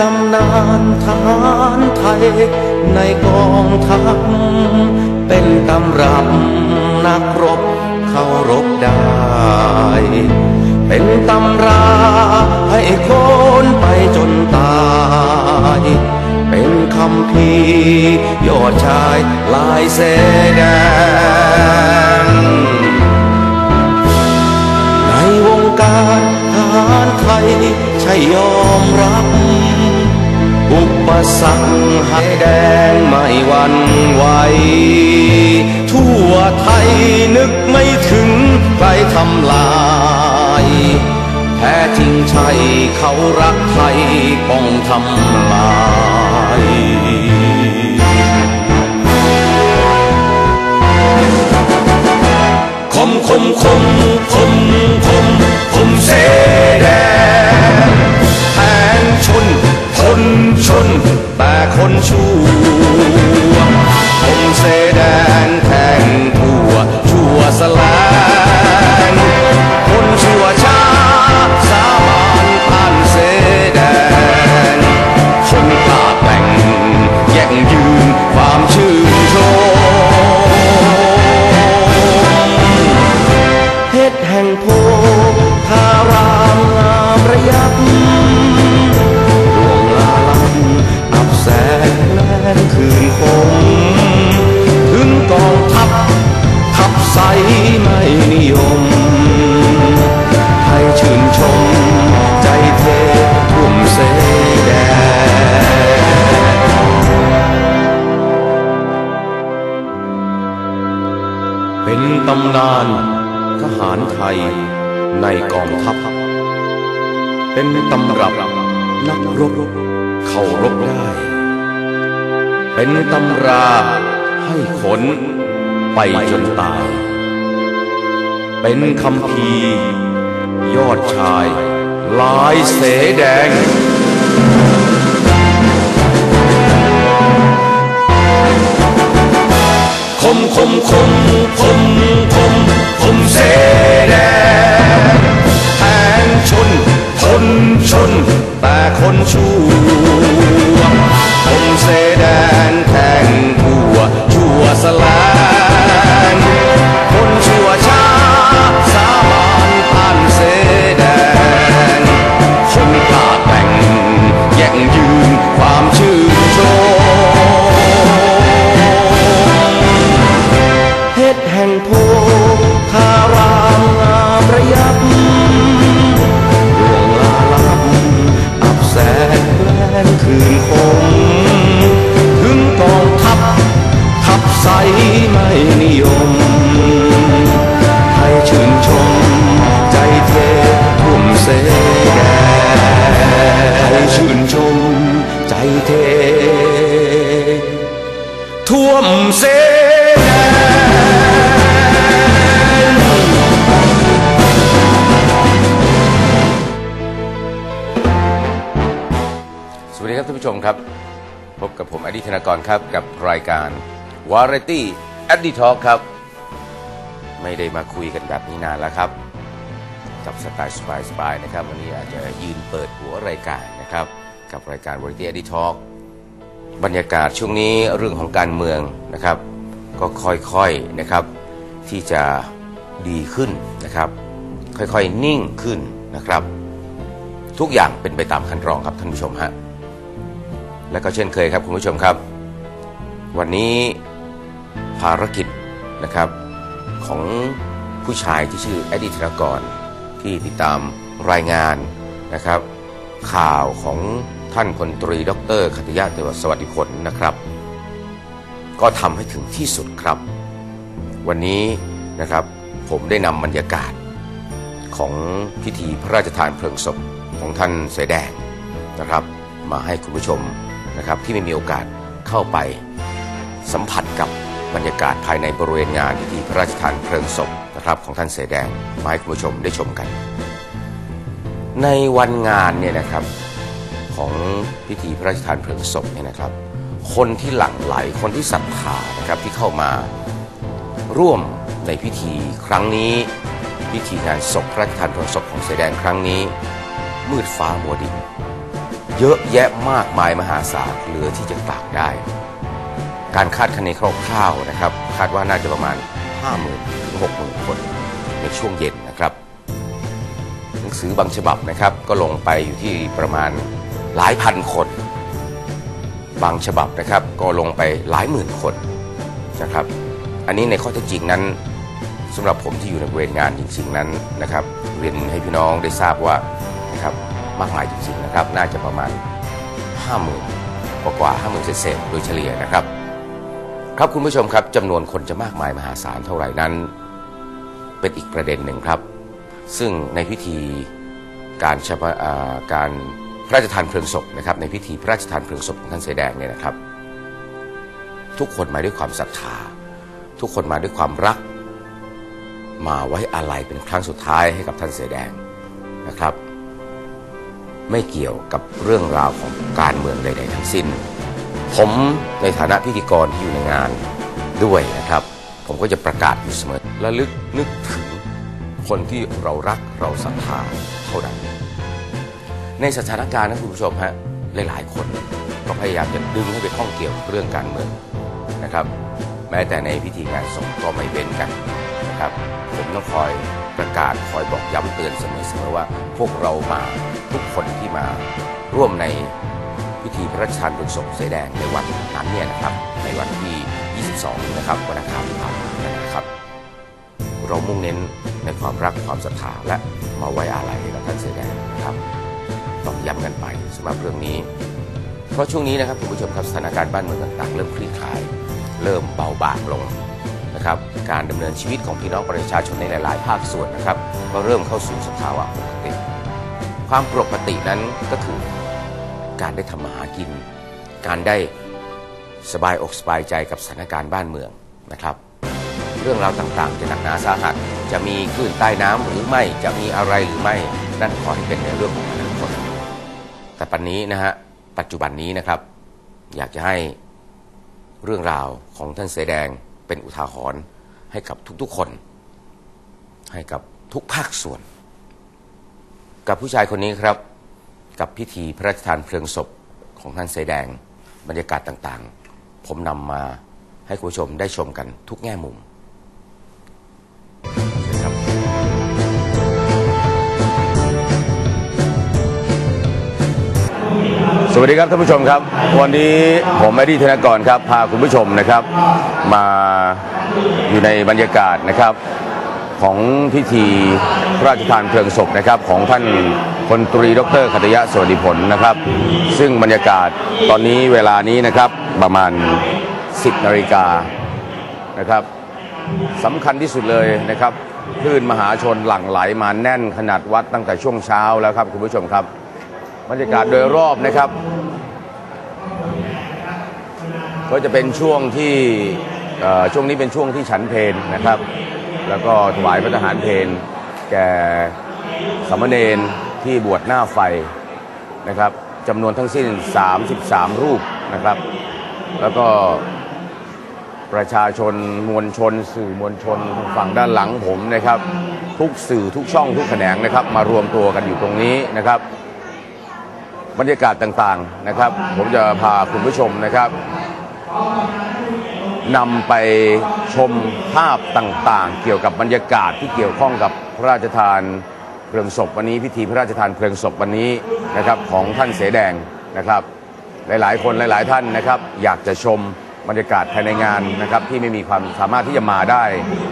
ตำนานทหารไทย ในกองทัพเป็นตำรับนักรบเขารบได้ เป็นตำราให้คนไปจนตาย เป็นคำพียอดชายลายเสแดงในวงการทหารไทยใช่ยอมรับ อุปสรรคให้แดงไม่หวันไหวทั่วไทยนึกไม่ถึงใครทำลายแท้จริงใช่เขารักไทยป้องทำลายคมคมคมคม แตำนานทหารไทยในกองทัพ เป็นตำรับนักรบเขารบได้ เป็นตำราให้ขนไปจนตาย เป็นคำพียอดชายลายเสแดง คนชั่ว นากรครับกับรายการ Variety a d d i Talk ครับ ไม่ได้มาคุยกันแบบนี้นานแล้วครับ กับสไตล์สบายๆนะครับ วันนี้อาจจะยืนเปิดหัวรายการนะครับ กับรายการ Variety a d d i Talk บรรยากาศช่วงนี้เรื่องของการเมืองนะครับ ก็ค่อยๆนะครับ ที่จะดีขึ้นนะครับ ค่อยๆนิ่งขึ้นนะครับ ทุกอย่างเป็นไปตามคันรองครับท่านผู้ชมฮะ และก็เช่นเคยครับคุณผู้ชมครับ วันนี้ภารกิจนะครับของผู้ชายที่ชื่อแอดดี้ธนกร ที่ติดตามรายงานนะครับ ข่าวของท่านพลตรี ดรคติยะเทวสวัสดิผลนะครับ ก็ทำให้ถึงที่สุดครับ วันนี้นะครับผมได้นำบรรยากาศของพิธีพระราชทานเพลิงศพของท่านเสแดงนะครับ มาให้คุณผู้ชม นะครับที่ไม่มีโอกาสเข้าไปสัมผัสกับบรรยากาศภายในบริเวณงานพิธีพระราชทานเพลิงศพนะครับของท่านเสแดงมาให้คุณผู้ชมได้ชมกัน ในวันงานเนี่ยนะครับของพิธีพระราชทานเพลิงศพเนี่ยนะครับ คนที่หลั่งไหลคนที่ศรัทธานะครับที่เข้ามาร่วมในพิธีครั้งนี้พิธีงานศพพระราชทานเพลิงศพของเสแดงครั้งนี้ มืดฟ้ามัวดิน เยอะแยะมากมายมหาศาลเหลือที่จะกล่าวได้ การคาดคะเนคร่าวๆนะครับ คาดว่าน่าจะประมาณ 50,000ถึง60,000 คนในช่วงเย็นนะครับหนังสือบางฉบับนะครับก็ลงไปอยู่ที่ประมาณหลายพันคน บางฉบับนะครับก็ลงไปหลายหมื่นคนนะครับ อันนี้ในข้อเท็จจริงนั้นสำหรับผมที่อยู่ในบริเวณงานจริง ๆ นั้นนะครับเรียนให้พี่น้องได้ทราบว่านะครับ มากมายจริงๆนะครับ น่าจะประมาณ 50,000 กว่ากว่า50,000เศษๆโดยเฉลี่ยนะครับ ครับคุณผู้ชมครับจำนวนคนจะมากมายมหาศาลเท่าไหร่นั้น เป็นอีกประเด็นหนึ่งครับ ซึ่งในพิธีการชาอ่าการพระราชทานเพลิงศพนะครับในพิธีพระราชทานเพลิงศพของท่านเสแดงเนี่ยนะครับ ทุกคนมาด้วยความศรัทธา ทุกคนมาด้วยความรัก มาไว้อาลัยเป็นครั้งสุดท้ายให้กับท่านเสแดงนะครับ ไม่เกี่ยวกับเรื่องราวของการเมืองใด ๆ ทั้งสิ้น ผมในฐานะพิธีกรที่อยู่ในงานด้วยนะครับ ผมก็จะประกาศอยู่เสมอและลึกนึกถึงคนที่เรารักเราศรัทธาเท่านั้น ในสถานการณ์นะคุณผู้ชมฮะหลายๆ คนก็พยายามจะดึงให้ไปข้องเกี่ยวกับเรื่องการเมืองนะครับ แม้แต่ในพิธีงานศพก็ไม่เว้นกัน นะครับ ผมต้องคอยประกาศคอยบอกย้ำเตือนเสมอๆว่า พวกเรามาทุกคนที่มาร่วมในพิธีพระราชทานเพลิงศพเสอแดงในวันนั้นเนี่ยนะครับ ในวันที่ 22 นะครับวันอังคารที่ผ่านมานะครับ เรามุ่งเน้นในความรักความศรัทธาและมาไว้อาลัยให้กับท่านเสอแดงนะครับต้องย้ำกันไปสำหรับเรื่องนี้ เพราะช่วงนี้นะครับคุณผู้ชมครับสถานการณ์บ้านเมืองต่างๆ เริ่มคลี่คลาย เริ่มเบาบางลง นะครับการดำเนินชีวิตของพี่น้องประชาชนในหลาย ๆ ภาคส่วนนะครับ ก็เริ่มเข้าสู่สภาวะปกติ ความปกตินั้นก็คือการได้ทำมาหากิน การได้สบายอกสบายใจกับสถานการณ์บ้านเมืองนะครับ เรื่องราวต่างๆ จะหนักหนาสาหัสจะมีคลื่นใต้น้ำหรือไม่จะมีอะไรหรือไม่นั่นขอให้เป็นในเรื่องของอนาคตแต่ปัจจุบันนี้นะฮะปัจจุบันนี้นะครับ อยากจะให้เรื่องราวของท่านเสแดง เป็นอุทาหรณ์ให้กับทุกๆคน ให้กับทุกภาคส่วน กับผู้ชายคนนี้ครับ กับพิธีพระราชทานเพลิงศพของท่านเสแดงบรรยากาศต่างๆ ผมนำมาให้คุณผู้ชมได้ชมกันทุกแง่มุม วัสดีครับท่านผู้ชมครับ วันนี้ผมแอดี้ธนกรครับพาคุณผู้ชมนะครับมาอยู่ในบรรยากาศนะครับของพิธีพระราชทานเพลิงศพนะครับของท่านพลตรีดรขัตยะสวัสดิผลนะครับ ซึ่งบรรยากาศตอนนี้เวลานี้นะครับประมาณ 10นาฬิกานะครับสำคัญที่สุดเลยนะครับคลื่นมหาชนหลั่งไหลมาแน่นขนาดวัดตั้งแต่ช่วงเช้าแล้วครับคุณผู้ชมครับ บรรยากาศโดยรอบนะครับ ก็จะเป็นช่วงที่ช่วงนี้เป็นช่วงที่ฉันเพลนะครับ แล้วก็ถวายพระทหารเพลแก่สามเณรที่บวชหน้าไฟนะครับจำนวนทั้งสิ้น 33 รูปนะครับ แล้วก็ประชาชนมวลชน สื่อมวลชนฝั่งด้านหลังผมนะครับ ทุกสื่อทุกช่องทุกแขนงนะครับ มารวมตัวกันอยู่ตรงนี้นะครับ บรรยากาศต่างๆนะครับ ผมจะพาคุณผู้ชมนะครับนำไปชมภาพต่างๆ เกี่ยวกับบรรยากาศที่เกี่ยวข้องกับพระราชทานเพลิงศพวันนี้พิธีพระราชทานเพลิงศพวันนี้นะครับของท่านเสแดงนะครับ หลายๆ คนหลาย ๆ ท่านนะครับ อยากจะชมบรรยากาศภายในงานนะครับที่ไม่มีความสามารถที่จะมาได้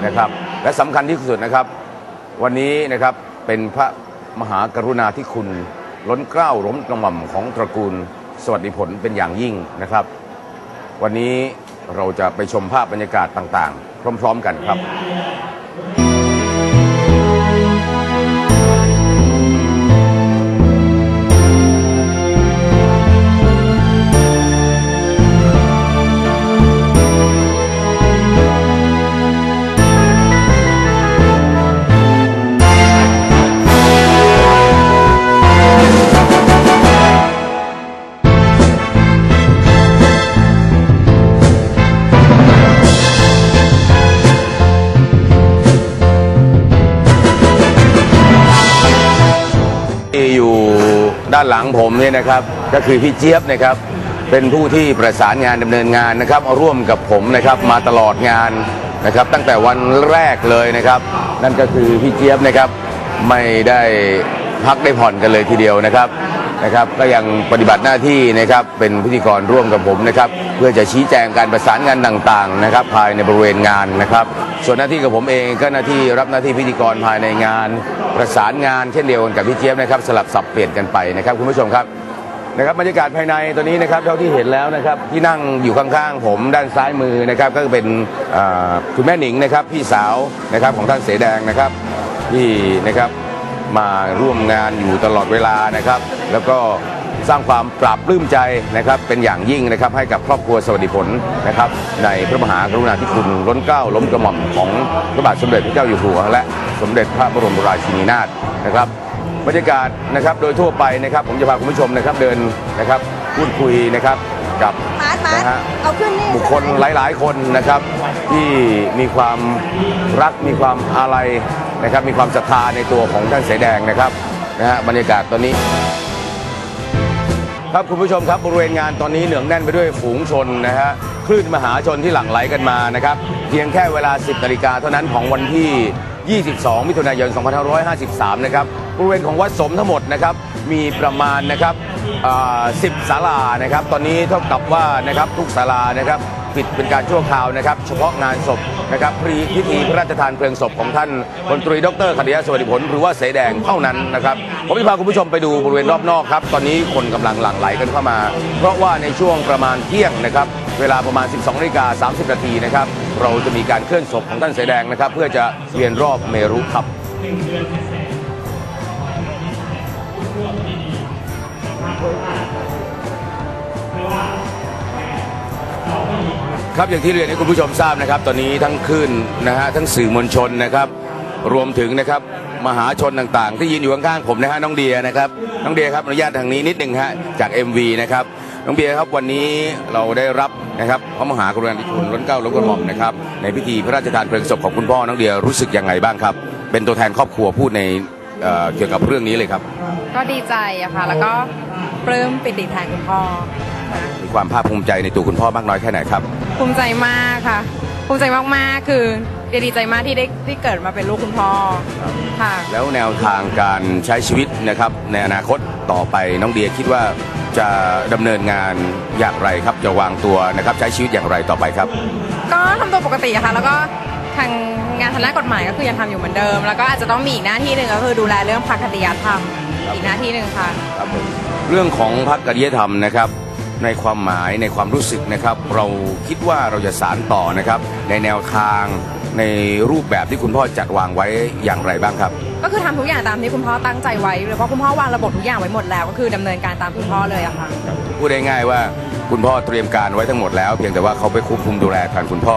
นะครับ และสำคัญที่สุดนะครับ วันนี้นะครับเป็นพระมหากรุณาธิคุณ ล้นเกล้าล้นกระหม่อมของตระกูลสวัสดิผลเป็นอย่างยิ่งนะครับ วันนี้เราจะไปชมภาพบรรยากาศต่างๆ พร้อม ๆ กันครับ ด้านหลังผมเนี่ยนะครับ ก็คือพี่เจี๊ยบนะครับ เป็นผู้ที่ประสานงานดำเนินงานนะครับร่วมกับผมนะครับมาตลอดงานนะครับ ตั้งแต่วันแรกเลยนะครับ นั่นก็คือพี่เจี๊ยบนะครับ ไม่ได้พักได้ผ่อนกันเลยทีเดียวนะครับ นะครับก็ยังปฏิบัติหน้าที่นะครับเป็นพิธีกรร่วมกับผมนะครับเพื่อจะชี้แจงการประสานงานต่างๆนะครับภายในบริเวณงานนะครับ ส่วนหน้าที่กับผมเองก็หน้าที่รับหน้าที่พิธีกรภายในงาน ประสานงานเช่นเดียวกันกับพี่เจี๊ยบนะครับสลับสับเปลี่ยนกันไปนะครับคุณผู้ชมครับนะครับบรรยากาศภายในตัวนี้นะครับเท่าที่เห็นแล้วนะครับที่นั่งอยู่ข้างๆ ผมด้านซ้ายมือนะครับก็เป็นคุณแม่หนิงนะครับพี่สาวนะครับของท่านเสแดงนะครับที่นะครับ มาร่วมงานอยู่ตลอดเวลานะครับ แล้วก็สร้างความปราบปลื้มใจนะครับเป็นอย่างยิ่งนะครับให้กับครอบครัวสวัสดิผลนะครับในพระมหากรุณาธิคุณล้นเกล้าล้มกระหม่อมของพระบาทสมเด็จพระเจ้าอยู่หัว และสมเด็จพระบรมราชินีนาถนะครับบรรยากาศนะครับโดยทั่วไปนะครับผมจะพาคุณผู้ชมนะครับเดินนะครับพูดคุยนะครับกับมาร์ทมาร์ทนะฮะเอาขึ้นนี่บุคคลหลาย ๆ คนนะครับที่มีความรักมีความอาลัย นะครับมีความศรัทธาในตัวของท่านเสอแดงนะครับนะฮะบรรยากาศตอนนี้ ครับคุณผู้ชมครับบริเวณงานตอนนี้เหนืองแน่นไปด้วยฝูงชนนะฮะคลื่นมหาชนที่หลั่งไหลกันมานะครับเพียงแค่เวลา 10นาฬิกาเท่านั้นของวันที่ 22 มิถุนายน 2553 นะครับบริเวณของวัดสมทั้งหมดนะครับมีประมาณนะครับอ่า10ศาลานะครับ ตอนนี้เท่ากับว่านะครับทุกศาลานะครับ ปิดเป็นการชั่วคราวนะครับ เฉพาะงานศพนะครับพิธีพระราชทานเพลิงศพของท่านพลตรีดรคดียะสวัสดิผล หรือว่าเสแดงเท่านั้นนะครับ ผมจะพาคุณผู้ชมไปดูบริเวณรอบนอกครับ ตอนนี้คนกำลังหลั่งไหลกันเข้ามา เพราะว่าในช่วงประมาณเที่ยงนะครับ เวลาประมาณ 12นาฬิกา30 นาทีนะครับ เราจะมีการเคลื่อนศพของท่านเสแดงนะครับ เพื่อจะเวียนรอบเมรุครับ ครับอย่างที่เรียนให้คุณผู้ชมทราบนะครับ ตอนนี้ทั้งคลื่นนะฮะทั้งสื่อมวลชนนะครับ รวมถึงนะครับมหาชนต่างๆ ที่ยืนอยู่ข้างๆผมนะฮะน้องเดียนะครับน้องเดียครับอนุญาตทางนี้นิดหนึ่งฮะจาก MV นะครับน้องเบียร์ครับวันนี้เราได้รับนะครับพระมหากรุณาธิคุณล้นเกล้าล้นกระหม่อมนะครับในพิธีพระราชทานเพลิงศพของคุณพ่อน้องเดียรู้สึกยังไงบ้างครับ เป็นตัวแทนครอบครัวพูดในเอ่อเกี่ยวกับเรื่องนี้เลยครับ ก็ดีใจอะค่ะ แล้วก็ปลื้มปิติแทนคุณพ่อ มีความภาคภูมิใจในตัวคุณพ่อมากน้อยแค่ไหนครับ ภูมิใจมากค่ะ ภูมิใจมากๆ คือเดียดีใจมากที่ได้ที่เกิดมาเป็นลูกคุณพ่อค่ะ แล้วแนวทางการใช้ชีวิตนะครับ ในอนาคตต่อไปน้องเดียคิดว่าจะดำเนินงานอย่างไรครับ จะวางตัวนะครับ ใช้ชีวิตอย่างไรต่อไปครับ ก็ทำตัวปกติอะค่ะ แล้วก็ทางงานทางด้านกฎหมายก็คือยังทำอยู่เหมือนเดิม แล้วก็อาจจะต้องมีอีกหน้าที่หนึ่งก็คือดูแลเรื่องพักคดียธรรมอีกหน้าที่หนึ่งค่ะครับผมเรื่องของพรรคจริยธรรมนะครับ ในความหมายในความรู้สึกนะครับ เราคิดว่าเราจะสารต่อนะครับ ในแนวทางในรูปแบบที่คุณพ่อจัดวางไว้อย่างไรบ้างครับ ก็คือทำทุกอย่างตามที่คุณพ่อตั้งใจไว้เลยเพราะคุณพ่อวางระบบทุกอย่างไว้หมดแล้ว ก็คือดำเนินการตามคุณพ่อเลยอะค่ะ พูดง่ายๆว่าคุณพ่อเตรียมการไว้ทั้งหมดแล้ว เพียงแต่ว่าเขาไปควบคุมดูแลแทนคุณพ่อ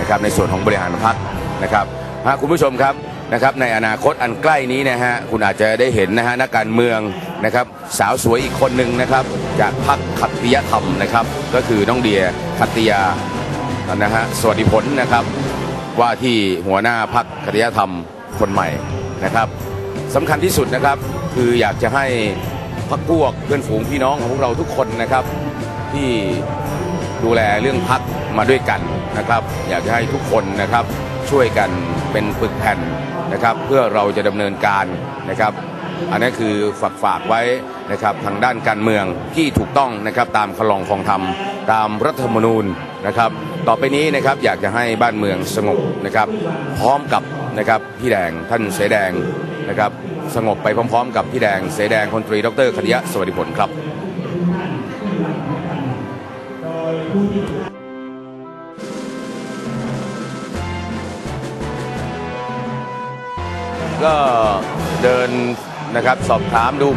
นะครับในส่วนของบริหารพรรคนะครับฮะคุณผู้ชมครับ นะครับในอนาคตอันใกล้นี้นะฮะคุณอาจจะได้เห็นนะฮะนักการเมืองนะครับสาวสวยอีกคนหนึ่งนะครับ จากพรรคขัตติยธรรมนะครับ ก็คือน้องเดียขัตติยานะฮะสวัสดิผลนะครับ ว่าที่หัวหน้าพรรคขัตติยธรรมคนใหม่นะครับสำคัญที่สุดนะครับคืออยากจะให้พักพวกเพื่อนฝูงพี่น้องของพวกเราทุกคนนะครับ ที่ดูแลเรื่องพักมาด้วยกันนะครับ อยากจะให้ทุกคนนะครับช่วยกันเป็นปึกแผ่น นะครับเพื่อเราจะดำเนินการนะครับอันนี้คือฝากฝากไว้นะครับทางด้านการเมืองที่ถูกต้องนะครับตามคลองคลองธรรม ตามรัฐธรรมนูญนะครับ ต่อไปนี้นะครับอยากจะให้บ้านเมืองสงบนะครับ พร้อมกับนะครับพี่แดงท่านเสแดงนะครับ สงบไปพร้อมๆ กับพี่แดงเสแดงพลตรี ดรคดิยะสวัสดิผลครับ ก็เดินนะครับสอบถามดู